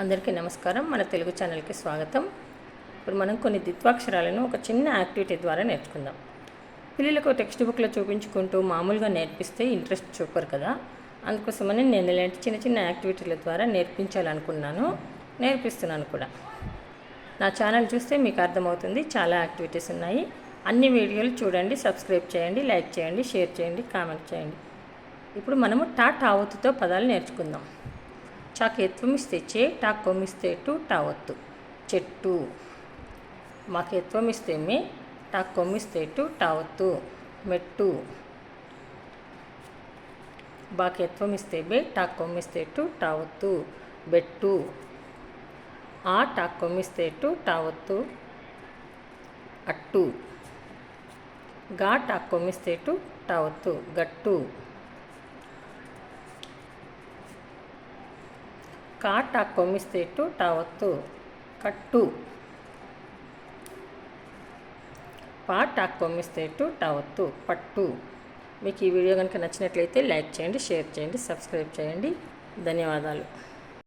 అందరికీ నమస్కారం. మన తెలుగు ఛానల్కి స్వాగతం. ఇప్పుడు మనం కొన్ని ద్విత్వాక్షరాలను ఒక చిన్న యాక్టివిటీ ద్వారా నేర్చుకుందాం. పిల్లలకు టెక్స్ట్ బుక్లో చూపించుకుంటూ మామూలుగా నేర్పిస్తే ఇంట్రెస్ట్ చూపరు కదా. అందుకోసమని నేను ఇలాంటి చిన్న చిన్న యాక్టివిటీల ద్వారా నేర్పించాలనుకున్నాను. నేర్పిస్తున్నాను కూడా. నా ఛానల్ చూస్తే మీకు అర్థమవుతుంది. చాలా యాక్టివిటీస్ ఉన్నాయి. అన్ని వీడియోలు చూడండి సబ్స్క్రైబ్ చేయండి లైక్ చేయండి షేర్ చేయండి కామెంట్ చేయండి. ఇప్పుడు మనము టా టావత్తుతో పదాలు నేర్చుకుందాం. చాకి ఎత్వం ఇస్తే చే కొమ్మిస్తే టు టావత్తు. చెట్టు. మాకు ఎత్వం ఇస్తే మే టాక్ కొమ్మిస్తే టు టావత్తు. మెట్టు. బాకి ఇస్తే బే టాక్ కొమ్మిస్తే టు టావత్తు. బెట్టు. ఆ టాక్ కొమ్మిస్తే టు టావత్తు. అట్టు. గా టాక్ కొమ్మిస్తే టు టావత్తు. గట్టు. కాట కొమ్మిస్తేటు టావత్తు. కట్టు. పాట కొమ్మిస్తేటు టావత్తు. పట్టు. మీకు ఈ వీడియో కనుక నచ్చినట్లయితే లైక్ చేయండి షేర్ చేయండి సబ్స్క్రైబ్ చేయండి. ధన్యవాదాలు.